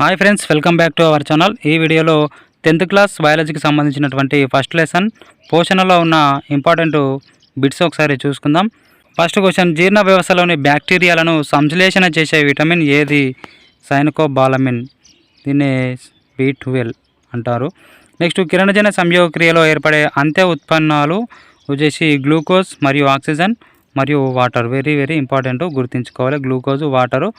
Hi friends welcome back to our channel ఈ వీడియోలో tenth class బయాలజీకి సంబంధించినటువంటి ఫస్ట్ లెసన్ పోషణలో ఉన్న ఇంపార్టెంట్ బిట్స్ ఒకసారి చూసుకుందాం. ఫస్ట్ క్వశ్చన్ జీర్ణ వ్యవస్థలోని బ్యాక్టీరియాలను సంశ్లేషణ చేసే విటమిన్ ఏది? సైనకోబాలమిన్ దీన్ని బి ట్వెల్వ్ అంటారు. నెక్స్ట్ కిరణజన సంయోగ క్రియలో ఏర్పడే అంత్య ఉత్పన్నాలు వచ్చేసి గ్లూకోజ్ మరియు ఆక్సిజన్ మరియు వాటర్ వెరీ వెరీ ఇంపార్టెంట్ గుర్తుంచుకోవాలి. గ్లూకోజ్ వాటరు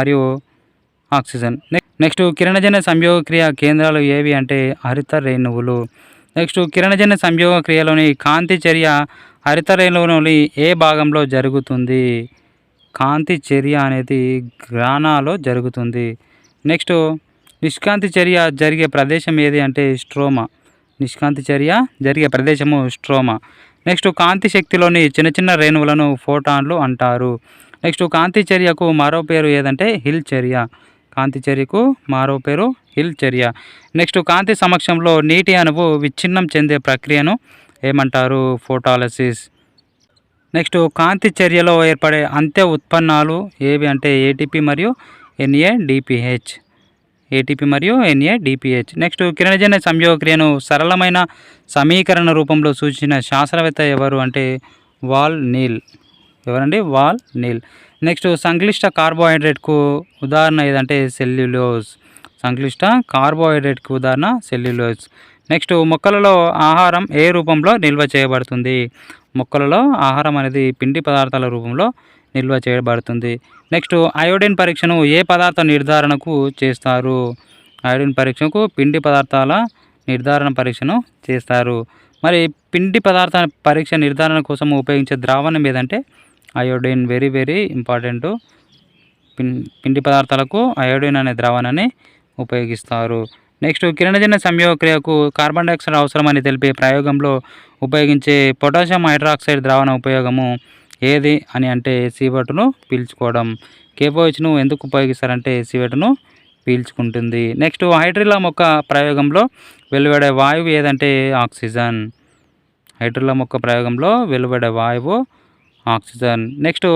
మరియు ఆక్సిజన్ నెక్స్ట్ కిరణజన్య సంయోగ క్రియ కేంద్రాలు ఏవి అంటే హరిత రేణువులు. నెక్స్ట్ కిరణజన్య సంయోగ క్రియలోని కాంతి చర్య హరిత రేణువులోని ఏ భాగంలో జరుగుతుంది? కాంతి చర్య అనేది గ్రానాలో జరుగుతుంది. నెక్స్ట్ నిష్కాంతి చర్య జరిగే ప్రదేశం ఏది అంటే స్ట్రోమా. నిష్కాంతి చర్య జరిగే ప్రదేశము స్ట్రోమా. నెక్స్ట్ కాంతి శక్తిలోని చిన్న చిన్న రేణువులను ఫోటాన్లు అంటారు. నెక్స్ట్ కాంతి చర్యకు మరో పేరు ఏదంటే హిల్ చర్య. కాంతి చర్యకు మరో పేరు హిల్ చర్య నెక్స్ట్ కాంతి సమక్షంలో నీటి అణువు విచ్ఛిన్నం చెందే ప్రక్రియను ఏమంటారు? ఫోటాలసిస్. నెక్స్ట్ కాంతి చర్యలో ఏర్పడే అంత్య ఉత్పన్నాలు ఏవి అంటే ఏటీపీ మరియు ఎన్ఏ డిపిహెచ్ ఏటీపీ మరియు ఎన్ఏ డిపిహెచ్ నెక్స్ట్ కిరణజన్య సంయోగక్రియను సరళమైన సమీకరణ రూపంలో సూచించిన శాస్త్రవేత్త ఎవరు అంటే వాల్ నీల్ ఎవరండి? వాల్ నీల్ నెక్స్ట్ సంక్లిష్ట కార్బోహైడ్రేట్కు ఉదాహరణ ఏదంటే సెల్యులోజ్. సంక్లిష్ట కార్బోహైడ్రేట్కు ఉదాహరణ సెల్యులోజ్. నెక్స్ట్ మొక్కలలో ఆహారం ఏ రూపంలో నిల్వ చేయబడుతుంది? మొక్కలలో ఆహారం అనేది పిండి పదార్థాల రూపంలో నిల్వ చేయబడుతుంది. నెక్స్ట్ అయోడిన్ పరీక్షను ఏ పదార్థ నిర్ధారణకు చేస్తారు? అయోడిన్ పరీక్షకు పిండి పదార్థాల నిర్ధారణ పరీక్షను చేస్తారు. మరి పిండి పదార్థ పరీక్ష నిర్ధారణ కోసం ఉపయోగించే ద్రావణం ఏదంటే అయోడిన్ వెరీ వెరీ ఇంపార్టెంట్ పిన్ పిండి పదార్థాలకు అయోడిన్ అనే ద్రావణాన్ని ఉపయోగిస్తారు. నెక్స్ట్ కిరణజన్య సంయోగక్రియకు కార్బన్ డైఆక్సైడ్ అవసరమని తెలిపే ప్రయోగంలో ఉపయోగించే పొటాషియం హైడ్రాక్సైడ్ ద్రావణ ఉపయోగము ఏది అని అంటే సీవెట్ను పీల్చుకోవడం. కేపోహెచ్ను ఎందుకు ఉపయోగిస్తారంటే సీవెట్ను పీల్చుకుంటుంది. నెక్స్ట్ హైడ్రిలా మొక్క ప్రయోగంలో వెలువడే వాయువు ఏదంటే ఆక్సిజన్. హైడ్రిలా మొక్క ప్రయోగంలో వెలువడే వాయువు ఆక్సిజన్. నెక్స్ట్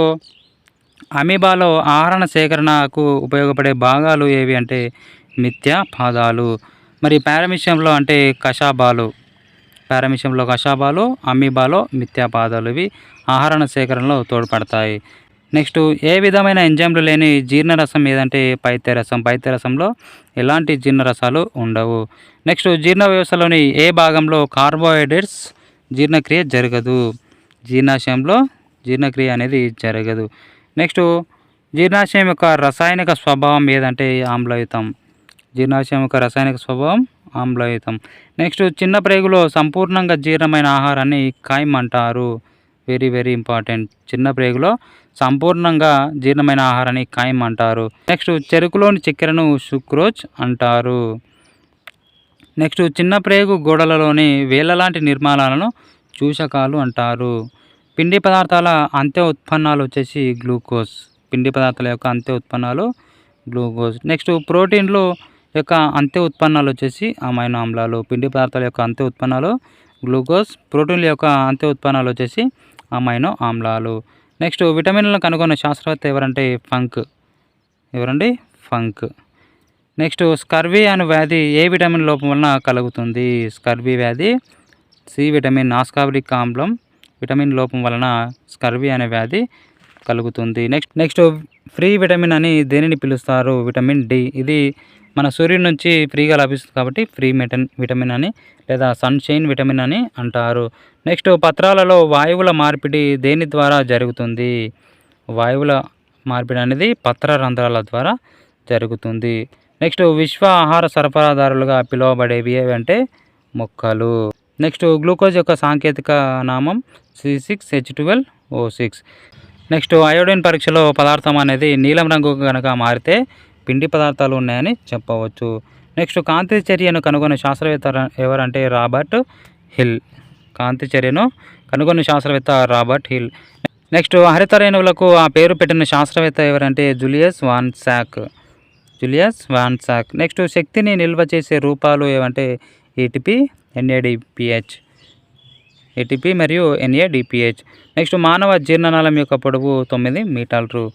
అమీబాలో ఆహార సేకరణకు ఉపయోగపడే భాగాలు ఏవి అంటే మిథ్య పాదాలు. మరి పారామిషియంలో అంటే కషాబాలు పారామిషియంలో కషాబాలు అమీబాలో మిథ్యా పాదాలు ఇవి ఆహార సేకరణలో తోడ్పడతాయి. నెక్స్ట్ ఏ విధమైన ఎంజైమ్లు లేని జీర్ణరసం ఏదంటే పైత్యరసం. పైత్యరసంలో ఎలాంటి జీర్ణరసాలు ఉండవు. నెక్స్ట్ జీర్ణ వ్యవస్థలోని ఏ భాగంలో కార్బోహైడ్రేట్స్ జీర్ణక్రియ జరగదు? జీర్ణాశయంలో జీర్ణక్రియ అనేది జరగదు. నెక్స్ట్ జీర్ణాశయం యొక్క రసాయనిక స్వభావం ఏదంటే ఆమ్లయుతం. జీర్ణాశయం యొక్క రసాయనిక స్వభావం ఆమ్లయుతం. నెక్స్ట్ చిన్న ప్రేగులో సంపూర్ణంగా జీర్ణమైన ఆహారాన్ని కాయం అంటారు. Very very important. చిన్న ప్రేగులో సంపూర్ణంగా జీర్ణమైన ఆహారాన్ని కాయం అంటారు. నెక్స్ట్ చెరుకులోని చక్కెరను సుక్రోజ్ అంటారు. నెక్స్ట్ చిన్న ప్రేగు గోడలలోని వేళ్ళ లాంటి నిర్మాణాలను చూషకాలు అంటారు. పిండి పదార్థాల అంత్య ఉత్పన్నాలు వచ్చేసి గ్లూకోజ్. పిండి పదార్థాల యొక్క అంత్య ఉత్పన్నాలు గ్లూకోజ్. నెక్స్ట్ ప్రోటీన్లు యొక్క అంత్య ఉత్పన్నాలు వచ్చేసి అమైనో ఆమ్లాలు. పిండి పదార్థాల యొక్క అంత్య ఉత్పన్నాలు గ్లూకోజ్. ప్రోటీన్ల యొక్క అంత్య ఉత్పన్నాలు వచ్చేసి అమైనో ఆమ్లాలు. నెక్స్ట్ విటమిన్లను కనుగొన్న శాస్త్రవేత్త ఎవరంటే ఫంక్. ఎవరండి? ఫంక్. నెక్స్ట్ స్కర్వీ అనే వ్యాధి ఏ విటమిన్ లోపం వలన కలుగుతుంది? స్కర్వీ వ్యాధి సి విటమిన్ ఆస్కాబ్రిక్ ఆమ్లం విటమిన్ లోపం వలన స్కర్వీ అనే వ్యాధి కలుగుతుంది. నెక్స్ట్ నెక్స్ట్ ఫ్రీ విటమిన్ అని దేనిని పిలుస్తారు? Vitamin D. ఇది మన సూర్యుడి నుంచి ఫ్రీగా లభిస్తుంది కాబట్టి ఫ్రీ మిటన్ విటమిన్ అని లేదా సన్షైన్ విటమిన్ అని అంటారు. నెక్స్ట్ పత్రాలలో వాయువుల మార్పిడి దేని ద్వారా జరుగుతుంది? వాయువుల మార్పిడి అనేది పత్ర రంధ్రాల ద్వారా జరుగుతుంది. నెక్స్ట్ విశ్వ ఆహార సరఫరాదారులుగా పిలువబడేవి ఏవంటే మొక్కలు. నెక్స్ట్ గ్లూకోజ్ యొక్క సాంకేతిక నామం C six H twelve O six. Next iodine పరీక్షలో పదార్థం అనేది నీలం రంగు కనుక మారితే పిండి పదార్థాలు ఉన్నాయని చెప్పవచ్చు. నెక్స్ట్ కాంతి చర్యను కనుగొన్న శాస్త్రవేత్త ఎవరంటే రాబర్ట్ హిల్. కాంతి చర్యను కనుగొన్న శాస్త్రవేత్త రాబర్ట్ హిల్. నెక్స్ట్ హరిత రేణువులకు ఆ పేరు పెట్టిన శాస్త్రవేత్త ఎవరంటే Julius von Sachs. Julius von Sachs. Next శక్తిని నిల్వ చేసే రూపాలు ఏవంటే ఈటిపి ఎన్ఏడిపిహెచ్ ఏటీపీ మరియు ఎన్ఏడిపిహెచ్ నెక్స్ట్ మానవ జీర్ణనాళం యొక్క పొడవు తొమ్మిది మీటర్లు.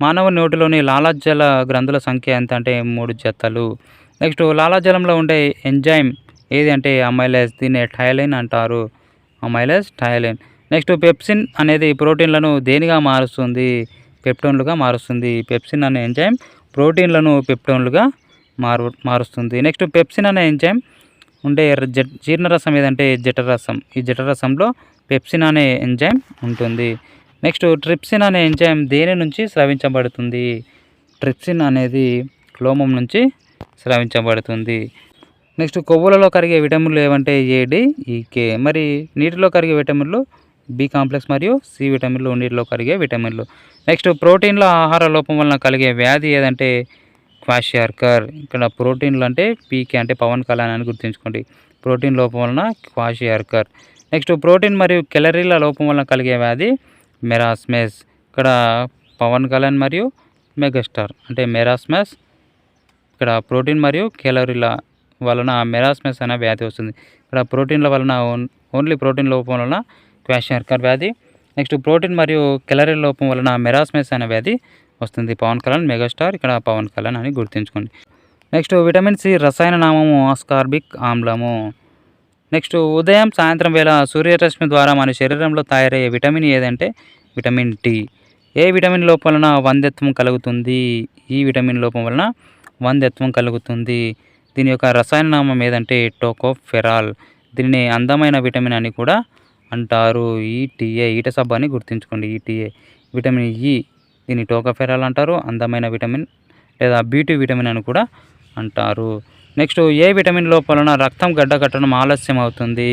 మానవ నోటిలోని లాలాజల గ్రంథుల సంఖ్య ఎంత అంటే మూడు జతలు. నెక్స్ట్ లాలాజలంలో ఉండే ఎంజైమ్ ఏది అంటే అమైలేజ్ దీన్ని టైలైన్ అంటారు. అమైలేజ్ టైలైన్ నెక్స్ట్ పెప్సిన్ అనేది ప్రోటీన్లను దేనిగా మారుస్తుంది? పెప్టోన్లుగా మారుస్తుంది. పెప్సిన్ అనే ఎంజైమ్ ప్రోటీన్లను పెప్టోన్లుగా మారు మారుస్తుంది. నెక్స్ట్ పెప్సిన్ అనే ఎంజైమ్ ఉండే ఎర్ర జ జీర్ణరసం ఏదంటే జఠరసం. ఈ జఠరసంలో పెప్సిన్ అనే ఎంజైమ్ ఉంటుంది. నెక్స్ట్ ట్రిప్సిన్ అనే ఎంజైమ్ దేని నుంచి స్రవించబడుతుంది? ట్రిప్సిన్ అనేది క్లోమం నుంచి స్రవించబడుతుంది. నెక్స్ట్ కొవ్వులలో కరిగే విటమిన్లు ఏవంటే ఏడి ఈకే మరి నీటిలో కరిగే విటమిన్లు బి కాంప్లెక్స్ మరియు సి విటమిన్లు నీటిలో కరిగే విటమిన్లు. నెక్స్ట్ ప్రోటీన్ల ఆహార లోపం వలన కలిగే వ్యాధి ఏదంటే క్వాషియార్కర్ ఇక్కడ ప్రోటీన్లు అంటే పీకే అంటే పవన్ కళ్యాణ్ అని గుర్తుంచుకోండి. ప్రోటీన్ లోపం వలన క్వాషియార్కర్ నెక్స్ట్ ప్రోటీన్ మరియు కెలరీల లోపం వలన కలిగే వ్యాధి మెరాస్మెస్. ఇక్కడ పవన్ కళ్యాణ్ మరియు మెగాస్టార్ అంటే మెరాస్మెస్. ఇక్కడ ప్రోటీన్ మరియు కెలరీల వలన మెరాస్మెస్ అనే వ్యాధి వస్తుంది. ఇక్కడ ప్రోటీన్ల వలన ఓన్- ఓన్లీ ప్రోటీన్ లోపం వలన క్వాషియార్కర్ వ్యాధి. నెక్స్ట్ ప్రోటీన్ మరియు కెలరీల లోపం వలన మెరాస్మెస్ అనే వ్యాధి వస్తుంది. పవన్ కళ్యాణ్ మెగాస్టార్. ఇక్కడ పవన్ కళ్యాణ్ అని గుర్తుంచుకోండి. నెక్స్ట్ విటమిన్ సి రసాయన నామము ఆస్కార్బిక్ ఆమ్లము. నెక్స్ట్ ఉదయం సాయంత్రం వేళ సూర్యరశ్మి ద్వారా మన శరీరంలో తయారయ్యే విటమిన్ ఏదంటే విటమిన్ డి ఏ విటమిన్ లోపం వలన వంధ్యత్వం కలుగుతుంది? ఈ విటమిన్ లోపం వలన వంధ్యత్వం కలుగుతుంది. దీని యొక్క రసాయన నామం ఏదంటే టోకోఫెరాల్. దీనిని అందమైన విటమిన్ అని కూడా అంటారు. ఈటీఏ ఈట సబ్బు అని గుర్తుంచుకోండి. ETA vitamin E. దీన్ని టోకోఫెరాల్ అంటారు. అందమైన విటమిన్ లేదా బ్యూటీ విటమిన్ అని కూడా అంటారు. నెక్స్ట్ ఏ విటమిన్ లోపలన రక్తం గడ్డకట్టడం ఆలస్యం అవుతుంది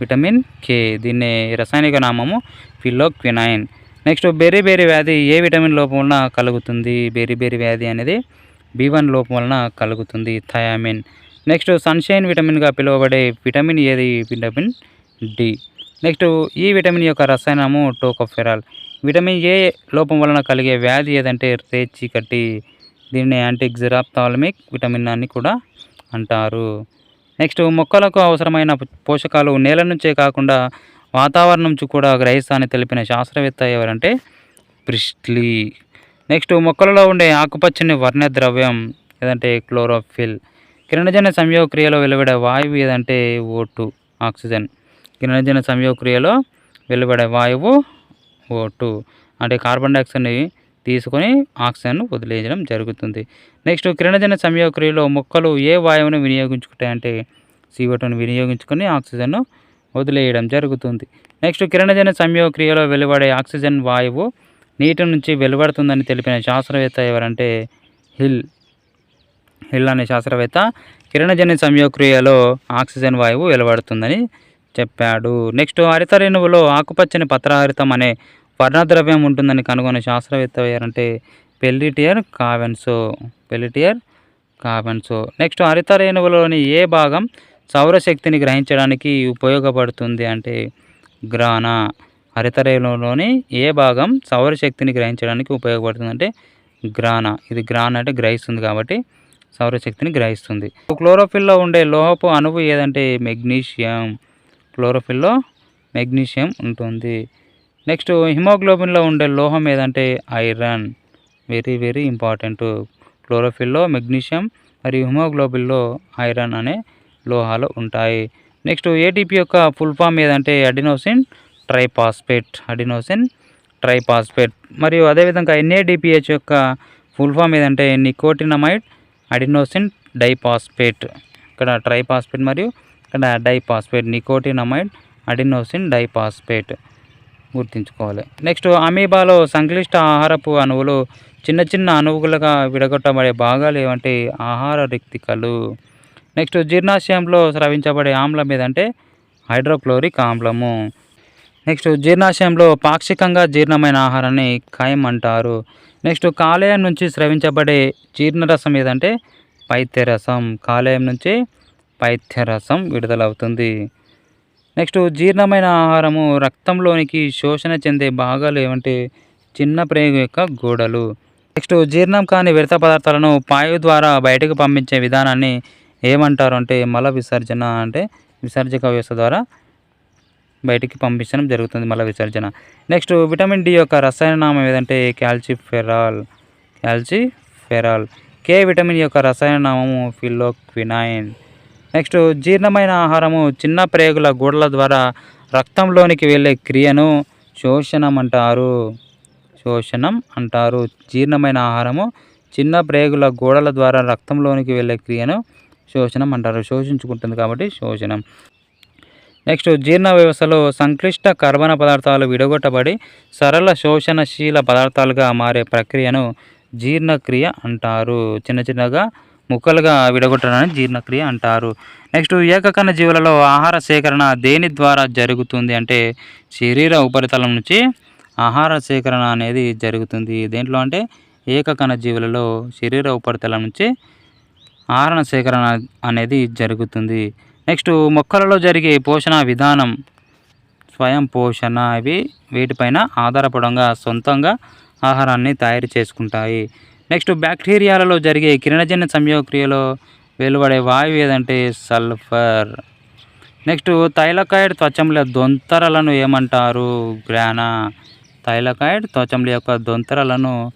విటమిన్ కే దీన్ని రసాయనిక నామము ఫిలోక్వినైన్. నెక్స్ట్ బెరీ బెరీ వ్యాధి ఏ విటమిన్ లోపం వలన కలుగుతుంది? బెరీ బెరీ వ్యాధి అనేది బి వన్ లోపం వలన కలుగుతుంది థయామిన్. నెక్స్ట్ సన్షైన్ విటమిన్గా పిలువబడే విటమిన్ ఏది? విటమిన్ డి నెక్స్ట్ ఈ విటమిన్ యొక్క రసాయనము టోకోఫెరాల్. విటమిన్ ఏ లోపం వలన కలిగే వ్యాధి ఏదంటే రేచీకటి దీన్ని యాంటీగ్జిరాప్థాలమిక్ విటమిన్ అని కూడా అంటారు. నెక్స్ట్ మొక్కలకు అవసరమైన పోషకాలు నేల నుంచే కాకుండా వాతావరణం నుంచి కూడా గ్రహిస్తానని తెలిపిన శాస్త్రవేత్త ఎవరంటే ప్రిస్ట్లీ. నెక్స్ట్ మొక్కలలో ఉండే ఆకుపచ్చని వర్ణద్రవ్యం ఏదంటే క్లోరోఫిల్. కిరణజన సంయోగక్రియలో వెలువడే వాయువు ఏదంటే ఓటు ఆక్సిజన్. కిరణజన సంయోగక్రియలో వెలువడే వాయువు ఓటు అంటే కార్బన్ డైఆక్సైడ్ని తీసుకొని ఆక్సిజన్ను వదిలేయడం జరుగుతుంది. నెక్స్ట్ కిరణజన సంయోక్రియలో మొక్కలు ఏ వాయువును వినియోగించుకుంటాయంటే సీవటను వినియోగించుకొని ఆక్సిజన్ను వదిలేయడం జరుగుతుంది. నెక్స్ట్ కిరణజన సంయోక్రియలో వెలువడే ఆక్సిజన్ వాయువు నీటి నుంచి వెలువడుతుందని తెలిపిన శాస్త్రవేత్త ఎవరంటే హిల్ హిల్ అనే శాస్త్రవేత్త కిరణజన్య సంయోక్రియలో ఆక్సిజన్ వాయువు వెలువడుతుందని చెప్పాడు. నెక్స్ట్ హరిత రేణువులో ఆకుపచ్చని పత్రహరితం అనే వర్ణద్రవ్యం ఉంటుందని కనుగొన్న శాస్త్రవేత్త ఎవరంటే పెల్లిటియర్ కావెన్సో పెల్లిటియర్ కావెన్సో. నెక్స్ట్ హరితరేణువులోని ఏ భాగం సౌరశక్తిని గ్రహించడానికి ఉపయోగపడుతుంది అంటే గ్రాన హరితరేణువులోని ఏ భాగం సౌరశక్తిని గ్రహించడానికి ఉపయోగపడుతుంది అంటే గ్రాన ఇది గ్రాన అంటే గ్రహిస్తుంది కాబట్టి సౌరశక్తిని గ్రహిస్తుంది. క్లోరోఫిల్లో ఉండే లోహపు అణువు ఏదంటే మెగ్నీషియం. క్లోరోఫిల్లో మెగ్నీషియం ఉంటుంది. నెక్స్ట్ హిమోగ్లోబిన్లో ఉండే లోహం ఏదంటే ఐరన్. వెరీ వెరీ ఇంపార్టెంట్ క్లోరోఫిల్లో మెగ్నీషియం మరియు హిమోగ్లోబిన్లో ఐరన్ అనే లోహాలు ఉంటాయి. నెక్స్ట్ ఏటీపీ యొక్క ఫుల్ ఫామ్ ఏదంటే అడినోసిన్ ట్రైపాస్పేట్ అడినోసిన్ ట్రైపాస్పేట్ మరియు అదేవిధంగా ఎన్ఏడిపిహెచ్ యొక్క ఫుల్ ఫామ్ ఏదంటే నికోటినమైడ్ అడినోసిన్ డైపాస్పేట్ ఇక్కడ ట్రైపాస్పేట్ మరియు ఇక్కడ డైపాస్పేట్ నికోటినమైడ్ అడినోసిన్ డైపాస్పేట్ గుర్తుంచుకోవాలి. నెక్స్ట్ అమీబాలో సంక్లిష్ట ఆహారపు అణువులు చిన్న చిన్న అణువులుగా విడగొట్టబడే భాగాలు ఏమంటే ఆహార రిక్తికలు. నెక్స్ట్ జీర్ణాశయంలో స్రవించబడే ఆమ్లం ఏదంటే హైడ్రోక్లోరిక్ ఆమ్లము. నెక్స్ట్ జీర్ణాశయంలో పాక్షికంగా జీర్ణమైన ఆహారాన్ని ఖాయం అంటారు. నెక్స్ట్ కాలేయం నుంచి స్రవించబడే జీర్ణరసం ఏదంటే పైత్యరసం. కాలేయం నుంచి పైత్యరసం విడుదలవుతుంది. నెక్స్ట్ జీర్ణమైన ఆహారము రక్తంలోనికి శోషణ చెందే భాగాలు ఏమంటే చిన్న ప్రేగు యొక్క గోడలు. నెక్స్ట్ జీర్ణం కాని వ్యర్థ పదార్థాలను పాయు ద్వారా బయటకు పంపించే విధానాన్ని ఏమంటారు అంటే మల విసర్జన అంటే విసర్జక వ్యవస్థ ద్వారా బయటికి పంపించడం జరుగుతుంది మల విసర్జన. నెక్స్ట్ విటమిన్ డి యొక్క రసాయన నామం ఏదంటే క్యాల్సిఫెరాల్ క్యాల్సిఫెరాల్. కే విటమిన్ యొక్క రసాయన నామము ఫిలోక్వినైన్. నెక్స్ట్ జీర్ణమైన ఆహారము చిన్న ప్రేగుల గూడల ద్వారా రక్తంలోనికి వెళ్ళే క్రియను శోషణం అంటారు. శోషణం అంటారు. జీర్ణమైన ఆహారము చిన్న ప్రేగుల గోడల ద్వారా రక్తంలోనికి వెళ్ళే క్రియను శోషణం అంటారు. శోషించుకుంటుంది కాబట్టి శోషణం. నెక్స్ట్ జీర్ణ వ్యవస్థలో సంక్లిష్ట కర్బన పదార్థాలు విడగొట్టబడి సరళ శోషణశీల పదార్థాలుగా మారే ప్రక్రియను జీర్ణక్రియ అంటారు. చిన్న చిన్నగా ముక్కలుగా విడగొట్టడానికి జీర్ణక్రియ అంటారు. నెక్స్ట్ ఏకకణ జీవులలో ఆహార సేకరణ దేని ద్వారా జరుగుతుంది అంటే శరీర ఉపరితలం నుంచి ఆహార సేకరణ అనేది జరుగుతుంది. దేంట్లో అంటే ఏకకణ జీవులలో శరీర ఉపరితలం నుంచి ఆహార సేకరణ అనేది జరుగుతుంది. నెక్స్ట్ మొక్కలలో జరిగే పోషణ విధానం స్వయం పోషణ ఇవి వీటిపైన ఆధారపడంగా సొంతంగా ఆహారాన్ని తయారు చేసుకుంటాయి. నెక్స్ట్ బ్యాక్టీరియాలలో జరిగే కిరణజన్య సంయోగక్రియలో వెలువడే వాయువు ఏదంటే సల్ఫర్. నెక్స్ట్ తైలకాయడ్ త్వచముల దొంతరలను ఏమంటారు? గ్రానా. తైలకాయడ్ త్వచముల యొక్క దొంతరలను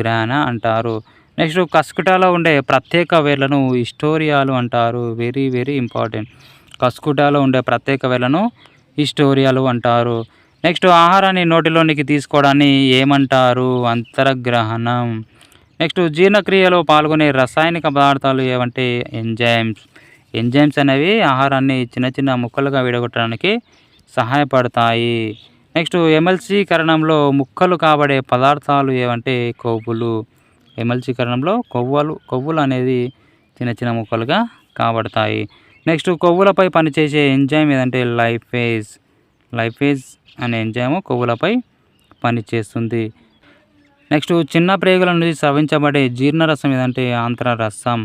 గ్రానా అంటారు. నెక్స్ట్ కస్కుటాలో ఉండే ప్రత్యేక వేర్లను హిస్టోరియాలు అంటారు. Very very important. కస్కుటాలో ఉండే ప్రత్యేక వేర్లను హిస్టోరియాలు అంటారు. నెక్స్ట్ ఆహారాన్ని నోటిలోనికి తీసుకోవడాన్ని ఏమంటారు? అంతరగ్రహణం. నెక్స్ట్ జీర్ణక్రియలో పాల్గొనే రసాయనిక పదార్థాలు ఏవంటే ఎంజైమ్స్. ఎంజైమ్స్ అనేవి ఆహారాన్ని చిన్న చిన్న ముక్కలుగా విడగొట్టడానికి సహాయపడతాయి. నెక్స్ట్ ఎమల్సీకరణంలో ముక్కలు కాబడే పదార్థాలు ఏవంటే కొవ్వులు. ఎమల్సీకరణంలో కొవ్వులు కొవ్వులు అనేది చిన్న చిన్న ముక్కలుగా కాబడతాయి. నెక్స్ట్ కొవ్వులపై పనిచేసే ఎంజైమ్ ఏదంటే లైఫేజ్. లైఫేజ్ అనే ఎంజైమ్ కొవ్వులపై పనిచేస్తుంది. నెక్స్ట్ చిన్న ప్రేగుల నుంచి స్రవించబడే జీర్ణరసం ఏదంటే ఆంత్రరసం.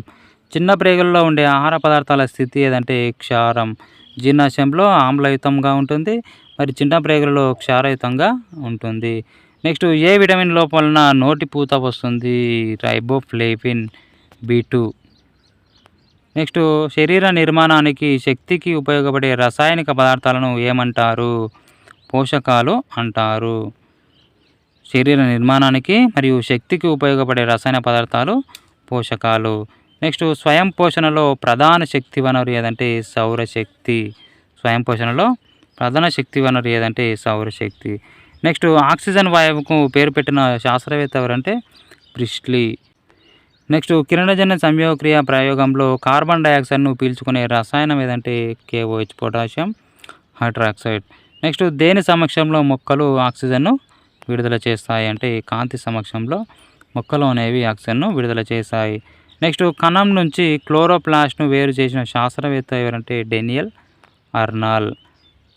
చిన్న ప్రేగుల్లో ఉండే ఆహార పదార్థాల స్థితి ఏదంటే క్షారం. జీర్ణాశయంలో ఆమ్లయుతంగా ఉంటుంది మరి చిన్న ప్రేగులలో క్షారయుతంగా ఉంటుంది. నెక్స్ట్ ఏ విటమిన్ లోపలన నోటి పూత వస్తుంది? Riboflavin B two. నెక్స్ట్ శరీర నిర్మాణానికి శక్తికి ఉపయోగపడే రసాయనిక పదార్థాలను ఏమంటారు? పోషకాలు అంటారు. శరీర నిర్మాణానికి మరియు శక్తికి ఉపయోగపడే రసాయన పదార్థాలు పోషకాలు. నెక్స్ట్ స్వయం పోషణలో ప్రధాన శక్తి వనరు ఏదంటే సౌరశక్తి స్వయం పోషణలో ప్రధాన శక్తి వనరు ఏదంటే సౌరశక్తి నెక్స్ట్ ఆక్సిజన్ వాయువుకు పేరు పెట్టిన శాస్త్రవేత్త ఎవరంటే ప్రిస్లీ నెక్స్ట్ కిరణజన్య సంయోగక్రియ ప్రయోగంలో కార్బన్ డైఆక్సైడ్ను పీల్చుకునే రసాయనం ఏదంటే కేఓహెచ్ పొటాషియం హైడ్రాక్సైడ్. నెక్స్ట్ దేని సమక్షంలో మొక్కలు ఆక్సిజన్ను విడుదల చేస్తాయి అంటే ఈ కాంతి సమక్షంలో మొక్కలు అనేవి ఆక్సిజన్ను విడుదల చేస్తాయి. నెక్స్ట్ కణం నుంచి క్లోరోప్లాస్ట్ను వేరు చేసిన శాస్త్రవేత్త ఎవరంటే డెనియల్ అర్నాల్.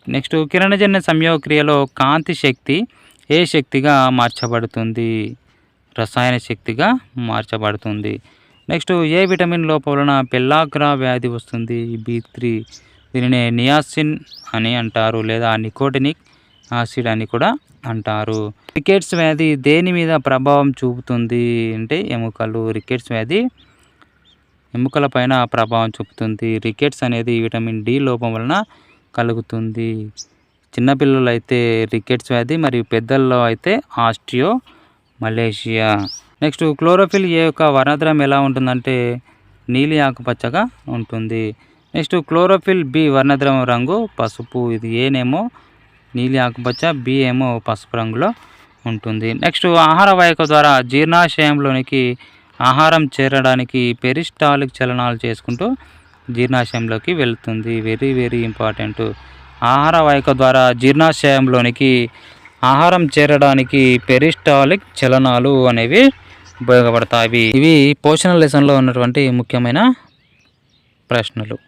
నెక్స్ట్ కిరణజన్య సంయోగక్రియలో కాంతి శక్తి ఏ శక్తిగా మార్చబడుతుంది? రసాయన శక్తిగా మార్చబడుతుంది. నెక్స్ట్ ఏ విటమిన్ లోపలన పెల్లాగ్రా వ్యాధి వస్తుంది? B three. దీనిని నియాసిన్ అని అంటారు లేదా నికోటినిక్ యాసిడ్ అని కూడా అంటారు. రికెట్స్ వ్యాధి దేని మీద ప్రభావం చూపుతుంది అంటే ఎముకలు. రికెట్స్ వ్యాధి ఎముకల పైన ప్రభావం చూపుతుంది. రికెట్స్ అనేది విటమిన్ డి లోపం వలన కలుగుతుంది. చిన్నపిల్లలు అయితే రికెట్స్ వ్యాధి మరియు పెద్దల్లో అయితే osteomalacia. Next chlorophyll A యొక్క వర్ణద్రం ఎలా ఉంటుందంటే నీలి ఆకుపచ్చగా ఉంటుంది. నెక్స్ట్ క్లోరోఫిల్ బి వర్ణద్రవం రంగు పసుపు. ఇది ఏనేమో నీలి ఆకుపచ్చ బి ఏమో పసుపు రంగులో ఉంటుంది. నెక్స్ట్ ఆహార వాహిక ద్వారా జీర్ణాశయంలోనికి ఆహారం చేరడానికి పెరిస్టాలిక్ చలనాలు చేసుకుంటూ జీర్ణాశయంలోకి వెళ్తుంది. వెరీ వెరీ ఇంపార్టెంట్ ఆహార వాహిక ద్వారా జీర్ణాశయంలోనికి ఆహారం చేరడానికి పెరిస్టాలిక్ చలనాలు అనేవి ఉపయోగపడతాయి. ఇవి పోషణ లెసన్లో ఉన్నటువంటి ముఖ్యమైన ప్రశ్నలు.